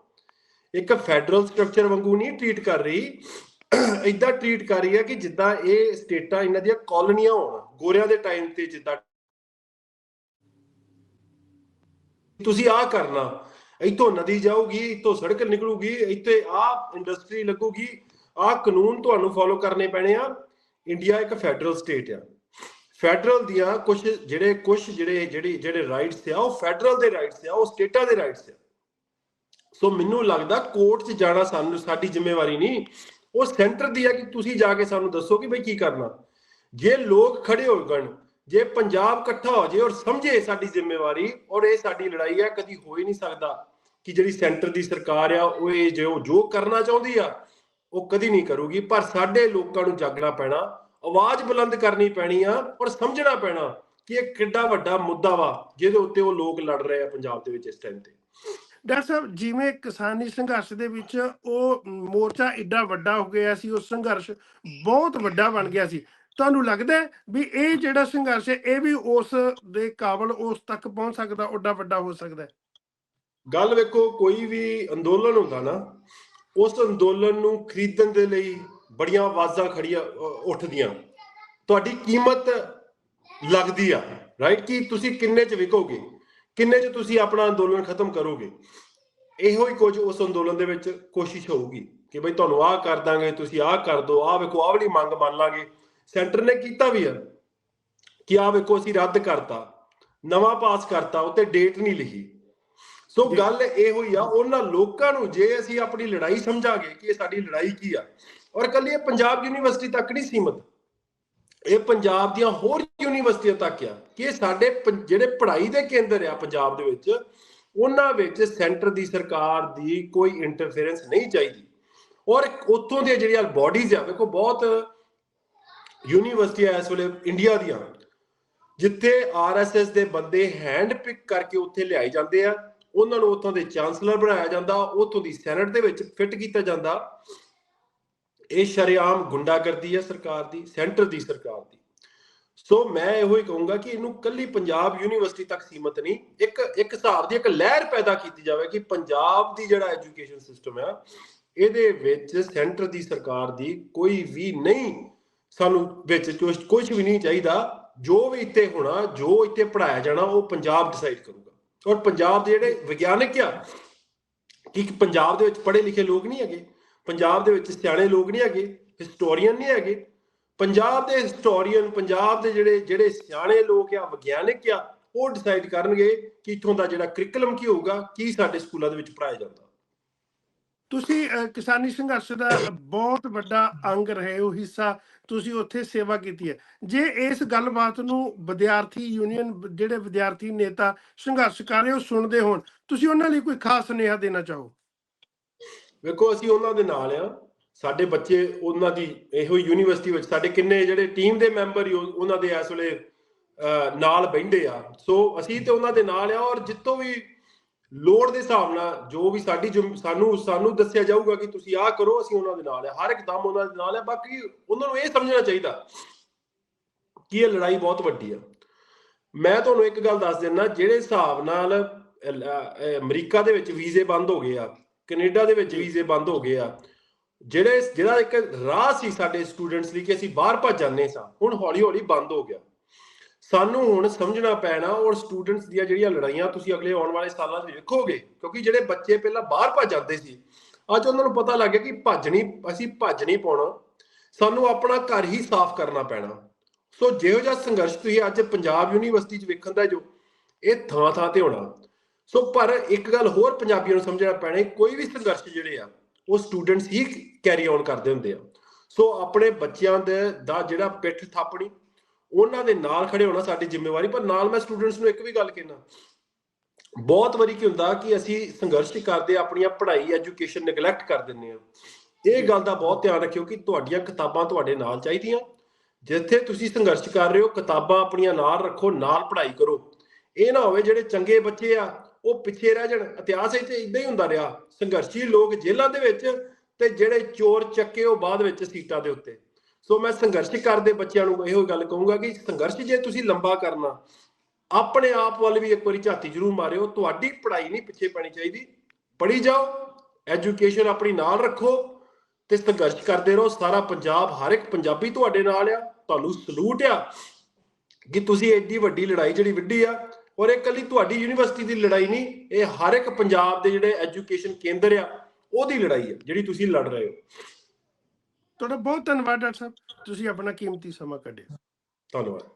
ਇੱਕ ਫੈਡਰਲ ਸਟਰਕਚਰ ਵਾਂਗੂ ਨਹੀਂ ਟਰੀਟ ਕਰ ਰਹੀ। ਇਦਾਂ ਟਰੀਟ ਕਰ ਰਹੀ ਹੈ ਕਿ ਜਿੱਦਾਂ ਇਹ ਸਟੇਟਾਂ ਇਹਨਾਂ ਦੀਆਂ ਕਾਲੋਨੀਆਂ ਹੋਣ। ਗੋਰਿਆਂ ਦੇ ਟਾਈਮ ਤੇ ਜਿੱਦਾਂ ਤੁਸੀਂ ਆਹ ਕਰਨਾ। ਇੱਥੋਂ ਨਦੀ ਜਾਊਗੀ, ਇੱਥੋਂ ਸੜਕ ਨਿਕਲੂਗੀ, ਇੱਥੇ ਆਹ ਇੰਡਸਟਰੀ ਲੱਗੂਗੀ, ਆਹ ਕਾਨੂੰਨ ਤੁਹਾਨੂੰ ਫੋਲੋ ਕਰਨੇ ਪੈਣੇ ਆ। ਇੰਡੀਆ ਇੱਕ ਫੈਡਰਲ ਸਟੇਟ ਆ। ਫੈਡਰਲ ਦੀਆਂ ਕੁਝ ਜਿਹੜੇ ਕੁਝ ਜਿਹੜੇ ਜਿਹੜੇ ਜਿਹੜੇ ਰਾਈਟਸ ਆ, ਉਹ ਫੈਡਰਲ ਦੇ ਰਾਈਟਸ ਆ, ਉਹ ਸਟੇਟਾਂ ਦੇ ਰਾਈਟਸ ਆ। ਸੋ ਮੈਨੂੰ ਲੱਗਦਾ ਕੋਰਟ 'ਚ ਜਾਣਾ ਸਾਨੂੰ, ਸਾਡੀ ਜ਼ਿੰਮੇਵਾਰੀ ਨਹੀਂ। ਉਹ ਸੈਂਟਰ ਦੀ ਆ ਕਿ ਤੁਸੀਂ ਜਾ ਕੇ ਸਾਨੂੰ ਦੱਸੋ ਕਿ ਬਈ ਕੀ ਕਰਨਾ। ਜੇ ਲੋਕ ਖੜੇ ਹੋ ਗਣ ਜੇ ਪੰਜਾਬ ਇਕੱਠਾ ਹੋ ਜੇ ਔਰ ਸਮਝੇ ਸਾਡੀ ਜ਼ਿੰਮੇਵਾਰੀ, ਔਰ ਇਹ ਸਾਡੀ ਲੜਾਈ ਆ ਕਦੀ ਹੋ ਹੀ ਨਹੀਂ ਸਕਦਾ ਕਿ ਜਿਹੜੀ ਸੈਂਟਰ ਦੀ ਸਰਕਾਰ ਆ, ਉਹ ਇਹ ਜੋ ਜੋ ਕਰਨਾ ਚਾਹੁੰਦੀ ਆ, ਉਹ ਕਦੀ ਨਹੀਂ ਕਰੂਗੀ। ਪਰ ਸਾਡੇ ਲੋਕਾਂ ਨੂੰ ਜਾਗਣਾ ਪੈਣਾ, ਆਵਾਜ਼ ਬੁਲੰਦ ਕਰਨੀ ਪੈਣੀ ਆ, ਔਰ ਸਮਝਣਾ ਪੈਣਾ ਕਿ ਇਹ ਕਿੱਡਾ ਵੱਡਾ ਮੁੱਦਾ ਵਾ, ਜਿਹਦੇ ਉੱਤੇ ਉਹ ਲੋਕ ਲੜ ਰਹੇ ਆ ਪੰਜਾਬ ਦੇ ਵਿੱਚ ਇਸ ਟਾਈਮ ਤੇ। ਡਾਕਟਰ ਸਾਹਿਬ, ਜਿਵੇਂ ਕਿਸਾਨੀ ਸੰਘਰਸ਼ ਦੇ ਵਿੱਚ ਉਹ ਮੋਰਚਾ ਏਡਾ ਵੱਡਾ ਹੋ ਗਿਆ ਸੀ, ਉਹ ਸੰਘਰਸ਼ ਬਹੁਤ ਵੱਡਾ ਬਣ ਗਿਆ ਸੀ। ਤੁਹਾਨੂੰ ਲੱਗਦਾ ਵੀ ਇਹ ਜਿਹੜਾ ਸੰਘਰਸ਼ ਹੈ, ਇਹ ਵੀ ਉਸ ਦੇ ਕਾਬਲ ਉਸ ਤੱਕ ਪਹੁੰਚ ਸਕਦਾ, ਓਡਾ ਵੱਡਾ ਹੋ ਸਕਦਾ ਗੱਲ ਵੇਖੋ, ਕੋਈ ਵੀ ਅੰਦੋਲਨ ਹੁੰਦਾ ਨਾ, ਉਸ ਅੰਦੋਲਨ ਨੂੰ ਖਰੀਦਣ ਦੇ ਲਈ ਬੜੀਆਂ ਆਵਾਜ਼ਾਂ ਖੜੀਆਂ ਉੱਠਦੀਆਂ। ਤੁਹਾਡੀ ਕੀਮਤ ਲੱਗਦੀ ਆ ਰਾਈਟ ਕਿ ਤੁਸੀਂ ਕਿੰਨੇ ਚ ਵਿਕੋਗੇ? ਕਿੰਨੇ ਚ ਤੁਸੀਂ ਆਪਣਾ ਅੰਦੋਲਨ ਖਤਮ ਕਰੋਗੇ? ਇਹੋ ਹੀ ਕੁਝ ਉਸ ਅੰਦੋਲਨ ਦੇ ਵਿੱਚ ਕੋਸ਼ਿਸ਼ ਹੋਊਗੀ ਕਿ ਬਈ ਤੁਹਾਨੂੰ ਆਹ ਕਰ ਦਾਂਗੇ, ਤੁਸੀਂ ਆਹ ਕਰ ਦਿਓ ਆਹ ਵੇਖੋ, ਆਹ ਵਾਲੀ ਮੰਗ ਮੰਨ ਲਾਂਗੇ। ਸੈਂਟਰ ਨੇ ਕੀਤਾ ਵੀ ਆ ਕਿ ਆਹ ਵੇਖੋ ਅਸੀਂ ਰੱਦ ਕਰਤਾ ਨਵਾਂ ਪਾਸ ਕਰਤਾ ਉੱਤੇ ਡੇਟ ਨਹੀਂ ਲਿਖੀ ਸੋ। ਗੱਲ ਇਹੋ ਹੀ ਆ ਉਹਨਾਂ ਲੋਕਾਂ ਨੂੰ ਜੇ ਅਸੀਂ ਆਪਣੀ ਲੜਾਈ ਸਮਝਾਂਗੇ ਕਿ ਇਹ ਸਾਡੀ ਲੜਾਈ ਕੀ ਆ ਔਰ ਕੱਲੀ ਇਹ ਪੰਜਾਬ ਯੂਨੀਵਰਸਿਟੀ ਤੱਕ ਨਹੀਂ ਸੀਮਤ ਇਹ ਪੰਜਾਬ ਦੀਆਂ ਹੋਰ ਯੂਨੀਵਰਸਿਟੀਆਂ ਤੱਕ ਆ ਕਿ ਸਾਡੇ ਜਿਹੜੇ ਪੜ੍ਹਾਈ ਦੇ ਕੇਂਦਰ ਆ ਪੰਜਾਬ ਦੇ ਵਿੱਚ ਉਹਨਾਂ ਵਿੱਚ ਸੈਂਟਰ ਦੀ ਸਰਕਾਰ ਦੀ ਕੋਈ ਇੰਟਰਫੇਰੈਂਸ ਨਹੀਂ ਚਾਹੀਦੀ ਔਰ ਉੱਥੋਂ ਦੀਆਂ ਜਿਹੜੀਆਂ ਬਾਡੀਜ਼ ਆ ਵੇਖੋ ਬਹੁਤ ਯੂਨੀਵਰਸਿਟੀਆਂ ਇਸ ਵੇਲੇ ਇੰਡੀਆ ਦੀਆਂ। ਜਿੱਥੇ ਆਰਐਸਐਸ ਦੇ ਬੰਦੇ ਹੈਂਡ ਪਿਕ ਕਰਕੇ ਉੱਥੇ ਲਿਆਏ ਜਾਂਦੇ ਆ, ਉਹਨਾਂ ਨੂੰ ਉੱਥੋਂ ਦੇ ਚਾਂਸਲਰ ਬਣਾਇਆ ਜਾਂਦਾ, ਉੱਥੋਂ ਦੀ ਸੈਨੇਟ ਦੇ ਵਿੱਚ ਫਿੱਟ ਕੀਤਾ ਜਾਂਦਾ। ਇਹ ਸ਼ਰੇਆਮ ਗੁੰਡਾਗਰਦੀ ਹੈ ਸਰਕਾਰ ਦੀ, ਸੈਂਟਰ ਦੀ ਸਰਕਾਰ ਦੀ। ਸੋ ਮੈਂ ਇਹੋ ਹੀ ਕਹੂੰਗਾ ਕਿ ਇਹਨੂੰ ਕੱਲੀ ਪੰਜਾਬ ਯੂਨੀਵਰਸਿਟੀ ਤੱਕ ਸੀਮਤ ਨਹੀਂ, ਇੱਕ ਇੱਕ ਹਿਸਾਬ ਦੀ ਇੱਕ ਲਹਿਰ ਪੈਦਾ ਕੀਤੀ ਜਾਵੇ ਕਿ ਪੰਜਾਬ ਦੀ ਜਿਹੜਾ ਐਜੂਕੇਸ਼ਨ ਸਿਸਟਮ ਆ, ਇਹਦੇ ਵਿੱਚ ਸੈਂਟਰ ਦੀ ਸਰਕਾਰ ਦੀ ਕੋਈ ਵੀ ਨਹੀਂ ਸਾਨੂੰ ਵਿੱਚ ਕੁਝ ਵੀ ਨਹੀਂ ਚਾਹੀਦਾ, ਜੋ ਵੀ ਇੱਥੇ ਹੋਣਾ, ਜੋ ਇੱਥੇ ਪੜਾਇਆ ਜਾਣਾ, ਉਹ ਪੰਜਾਬ ਡਿਸਾਈਡ ਕਰੂਗਾ। ਔਰ ਪੰਜਾਬ ਦੇ ਜਿਹੜੇ ਵਿਗਿਆਨਕ ਆ ਕਿ ਪੰਜਾਬ ਦੇ ਵਿੱਚ ਪੜ੍ਹੇ ਲਿਖੇ ਲੋਕ ਨਹੀਂ ਹੈਗੇ, ਪੰਜਾਬ ਦੇ ਵਿੱਚ ਸਿਆਣੇ ਲੋਕ ਨਹੀਂ ਹੈਗੇ ਹਿਸਟੋਰੀਅਨ ਨਹੀਂ ਹੈਗੇ, ਪੰਜਾਬ ਦੇ ਹਿਸਟੋਰੀਅਨ ਪੰਜਾਬ ਦੇ ਜਿਹੜੇ ਜਿਹੜੇ ਸਿਆਣੇ ਲੋਕ ਆ, ਵਿਗਿਆਨਕ ਆ, ਉਹ ਡਿਸਾਈਡ ਕਰਨਗੇ ਕਿ ਇਥੋਂ ਦਾ ਜਿਹੜਾ ਕਰਿਕੂਲਮ ਕੀ ਹੋਊਗਾ, ਕੀ ਸਾਡੇ ਸਕੂਲਾਂ ਦੇ ਵਿੱਚ ਪੜਾਇਆ ਜਾਂਦਾ। ਤੁਸੀਂ ਕਿਸਾਨੀ ਸੰਘਰਸ਼ ਦਾ ਬਹੁਤ ਵੱਡਾ ਅੰਗ ਰਹੇ ਹੋ, ਹਿੱਸਾ ਤੁਸੀਂ ਉੱਥੇ ਸੇਵਾ ਕੀਤੀ ਹੈ। ਜੇ ਇਸ ਗੱਲਬਾਤ ਨੂੰ ਵਿਦਿਆਰਥੀ ਯੂਨੀਅਨ ਜਿਹੜੇ ਵਿਦਿਆਰਥੀ ਨੇਤਾ ਸੰਘਰਸ਼ ਕਰ ਰਹੇ ਹੋ, ਸੁਣਦੇ ਹੋਣ, ਤੁਸੀਂ ਉਹਨਾਂ ਲਈ ਕੋਈ ਖਾਸ ਸੁਨੇਹਾ ਦੇਣਾ ਚਾਹੋ? ਵੇਖੋ, ਅਸੀਂ ਉਹਨਾਂ ਦੇ ਨਾਲ ਆ ਸਾਡੇ ਬੱਚੇ ਉਹਨਾਂ ਦੀ ਇਹੋ ਯੂਨੀਵਰਸਿਟੀ ਵਿੱਚ, ਸਾਡੇ ਕਿੰਨੇ ਜਿਹੜੇ ਟੀਮ ਦੇ ਮੈਂਬਰ ਹੀ ਉਹਨਾਂ ਦੇ ਇਸ ਵੇਲੇ ਨਾਲ ਬੈਠੇ ਆ। ਸੋ ਅਸੀਂ ਤੇ ਉਹਨਾਂ ਦੇ ਨਾਲ ਆ ਔਰ ਜਿੱਤੋਂ ਵੀ ਲੋੜ ਦੇ ਹਿਸਾਬ ਨਾਲ ਜੋ ਵੀ ਸਾਡੀ ਜ਼ਿੰਮ- ਸਾਨੂੰ ਸਾਨੂੰ ਦੱਸਿਆ ਜਾਊਗਾ ਕਿ ਤੁਸੀਂ ਆਹ ਕਰੋ, ਅਸੀਂ ਉਹਨਾਂ ਦੇ ਨਾਲ ਹੈ। ਹਰ ਇੱਕ ਦਮ ਉਹਨਾਂ ਦੇ ਨਾਲ ਹੈ। ਬਾਕੀ ਉਹਨਾਂ ਨੂੰ ਇਹ ਸਮਝਣਾ ਚਾਹੀਦਾ ਕਿ ਇਹ ਲੜਾਈ ਬਹੁਤ ਵੱਡੀ ਆ। ਮੈਂ ਤੁਹਾਨੂੰ ਇੱਕ ਗੱਲ ਦੱਸ ਦਿੰਦਾ, ਜਿਹੜੇ ਹਿਸਾਬ ਨਾਲ ਅਮਰੀਕਾ ਦੇ ਵਿੱਚ ਵੀਜ਼ੇ ਬੰਦ ਹੋ ਗਏ ਆ, ਕੈਨੇਡਾ ਦੇ ਵਿੱਚ ਵੀਜ਼ੇ ਬੰਦ ਹੋ ਗਏ ਆ, ਜਿਹੜੇ, ਜਿਹੜਾ ਇੱਕ ਰਾਹ ਸੀ ਸਾਡੇ ਸਟੂਡੈਂਟਸ ਲਈ ਕਿ ਅਸੀਂ ਬਾਹਰ ਭੱਜ ਜਾਂਦੇ ਸਾਂ, ਹੁਣ ਹੌਲੀ ਹੌਲੀ ਬੰਦ ਹੋ ਗਿਆ। ਸਾਨੂੰ ਹੁਣ ਸਮਝਣਾ ਪੈਣਾ ਔਰ ਸਟੂਡੈਂਟਸ ਦੀਆਂ ਜਿਹੜੀਆਂ ਲੜਾਈਆਂ ਤੁਸੀਂ ਅਗਲੇ ਆਉਣ ਵਾਲੇ ਸਾਲਾਂ 'ਚ ਵੇਖੋਗੇ, ਕਿਉਂਕਿ ਜਿਹੜੇ ਬੱਚੇ ਪਹਿਲਾਂ ਬਾਹਰ ਭੱਜ ਜਾਂਦੇ ਸੀ, ਅੱਜ ਉਹਨਾਂ ਨੂੰ ਪਤਾ ਲੱਗ ਗਿਆ ਕਿ ਭੱਜ ਨਹੀਂ, ਅਸੀਂ ਭੱਜ ਨਹੀਂ ਪਾਉਣਾ। ਸਾਨੂੰ ਆਪਣਾ ਘਰ ਹੀ ਸਾਫ਼ ਕਰਨਾ ਪੈਣਾ। ਸੋ ਜਿਹੋ ਜਿਹਾ ਸੰਘਰਸ਼ ਤੁਸੀਂ ਅੱਜ ਪੰਜਾਬ ਯੂਨੀਵਰਸਿਟੀ 'ਚ ਵੇਖਣ ਦਾ ਜੋ, ਇਹ ਥਾਂ ਥਾਂ ਤੇ ਹੋਣਾ। ਸੋ ਪਰ ਇੱਕ ਗੱਲ ਹੋਰ ਪੰਜਾਬੀਆਂ ਨੂੰ ਸਮਝਣਾ ਪੈਣਾ ਕੋਈ ਵੀ ਸੰਘਰਸ਼ ਜਿਹੜੇ ਆ, ਉਹ ਸਟੂਡੈਂਟਸ ਹੀ ਕੈਰੀ ਔਨ ਕਰਦੇ ਹੁੰਦੇ ਆ। ਸੋ ਆਪਣੇ ਬੱਚਿਆਂ ਦੇ, ਦਾ ਜਿਹੜਾ ਪਿੱਠ ਥਾਪਣੀ ਉਹਨਾਂ ਦੇ ਨਾਲ ਖੜੇ ਹੋਣਾ ਸਾਡੀ ਜ਼ਿੰਮੇਵਾਰੀ ਪਰ ਨਾਲ ਮੈਂ ਸਟੂਡੈਂਟਸ ਨੂੰ ਇੱਕ ਵੀ ਗੱਲ ਕਹਿਣਾ ਬਹੁਤ ਵਾਰੀ ਕੀ ਹੁੰਦਾ ਕਿ ਅਸੀਂ ਸੰਘਰਸ਼ ਕਰਦੇ ਆਪਣੀਆਂ ਪੜ੍ਹਾਈ ਐਜੂਕੇਸ਼ਨ ਨੈਗਲੈਕਟ ਕਰ ਦਿੰਦੇ ਆ ਇਹ ਗੱਲ ਦਾ ਬਹੁਤ ਧਿਆਨ ਰੱਖਿਓ ਕਿ ਤੁਹਾਡੀਆਂ ਕਿਤਾਬਾਂ ਤੁਹਾਡੇ ਨਾਲ ਚਾਹੀਦੀਆਂ। ਜਿੱਥੇ ਤੁਸੀਂ ਸੰਘਰਸ਼ ਕਰ ਰਹੇ ਹੋ ਕਿਤਾਬਾਂ ਆਪਣੀਆਂ ਨਾਲ ਰੱਖੋ ਨਾਲ ਪੜ੍ਹਾਈ ਕਰੋ। ਇਹ ਨਾ ਹੋਵੇ ਜਿਹੜੇ ਚੰਗੇ ਬੱਚੇ ਆ ਉਹ ਪਿੱਛੇ ਰਹਿ ਜਾਣ। ਇਤਿਹਾਸ ਵਿੱਚ ਇਦਾਂ ਹੀ ਹੁੰਦਾ ਰਿਹਾ। ਸੰਘਰਸ਼ੀ ਲੋਕ ਜੇਲ੍ਹਾਂ ਦੇ ਵਿੱਚ ਤੇ ਜਿਹੜੇ ਚੋਰ ਚੱਕੇ ਉਹ ਬਾਅਦ ਵਿੱਚ ਸੀਟਾਂ ਦੇ ਉੱਤੇ। ਸੋ ਮੈਂ ਸੰਘਰਸ਼ ਕਰਦੇ ਬੱਚਿਆਂ ਨੂੰ ਇਹੋ ਗੱਲ ਕਹੂੰਗਾ ਕਿ ਸੰਘਰਸ਼ ਜੇ ਤੁਸੀਂ ਲੰਬਾ ਕਰਨਾ, ਆਪਣੇ ਆਪ ਵੱਲ ਵੀ ਇੱਕ ਵਾਰੀ ਝਾਤੀ ਜ਼ਰੂਰ ਮਾਰਿਓ, ਤੁਹਾਡੀ ਪੜ੍ਹਾਈ ਨਹੀਂ ਪਿੱਛੇ ਪੈਣੀ ਚਾਹੀਦੀ। ਪੜ੍ਹੀ ਜਾਓ ਐਜੂਕੇਸ਼ਨ ਆਪਣੀ ਨਾਲ ਰੱਖੋ ਤੇ ਸੰਘਰਸ਼ ਕਰਦੇ ਰਹੋ। ਸਾਰਾ ਪੰਜਾਬ, ਹਰ ਇੱਕ ਪੰਜਾਬੀ ਤੁਹਾਡੇ ਨਾਲ ਆ। ਤੁਹਾਨੂੰ ਸਲੂਟ ਆ ਕਿ ਤੁਸੀਂ ਐਡੀ ਵੱਡੀ ਲੜਾਈ ਜਿਹੜੀ ਵਿੱਢੀ ਆ ਔਰ ਇਹ ਕੱਲੀ ਤੁਹਾਡੀ ਯੂਨੀਵਰਸਿਟੀ ਦੀ ਲੜਾਈ ਨਹੀਂ, ਇਹ ਹਰ ਇੱਕ ਪੰਜਾਬ ਦੇ ਜਿਹੜੇ ਐਜੂਕੇਸ਼ਨ ਕੇਂਦਰ ਆ, ਉਹਦੀ ਲੜਾਈ ਆ ਜਿਹੜੀ ਤੁਸੀਂ ਲੜ ਰਹੇ ਹੋ। ਤੁਹਾਡਾ ਬਹੁਤ ਧੰਨਵਾਦ ਡਾਕਟਰ ਸਾਹਿਬ। ਤੁਸੀਂ ਆਪਣਾ ਕੀਮਤੀ ਸਮਾਂ ਕੱਢਿਆ। ਧੰਨਵਾਦ।